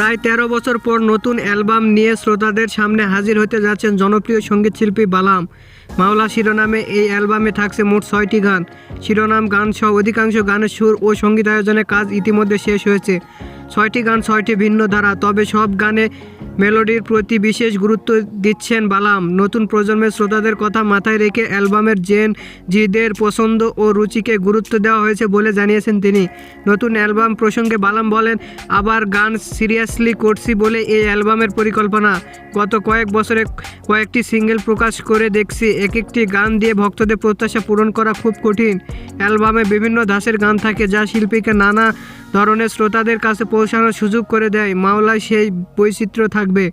প্রায় তেরো বছর পর নতুন অ্যালবাম নিয়ে শ্রোতাদের সামনে হাজির হতে যাচ্ছেন জনপ্রিয় সঙ্গীতশিল্পী বালাম। মাওলা শিরোনামে এই অ্যালবামে থাকছে মোট ছয়টি গান। শিরোনাম, গান সহ অধিকাংশ গানের সুর ও সঙ্গীতায়োজনের কাজ ইতিমধ্যে শেষ হয়েছে। ছয়টি গান, ছয়টি ভিন্ন ধারা, তবে সব গানে মেলোডির প্রতি বিশেষ গুরুত্ব দিচ্ছেন বালাম। নতুন প্রজন্মের শ্রোতাদের কথা মাথায় রেখে অ্যালবামের জেন জিদের পছন্দ ও রুচিকে গুরুত্ব দেওয়া হয়েছে বলে জানিয়েছেন তিনি। নতুন অ্যালবাম প্রসঙ্গে বালাম বলেন, আবার গান সিরিয়াসলি করছি বলে এই অ্যালবামের পরিকল্পনা। গত কয়েক বছরে কয়েকটি সিঙ্গেল প্রকাশ করে দেখছি এক একটি গান দিয়ে ভক্তদের প্রত্যাশা পূরণ করা খুব কঠিন। অ্যালবামে বিভিন্ন ধাঁচের গান থাকে যা শিল্পীকে নানা ধরনের শ্রোতাদের কাছে পৌঁছানোর সুযোগ করে দেয়। মাওলায় সেই বৈচিত্র্য থাকবে।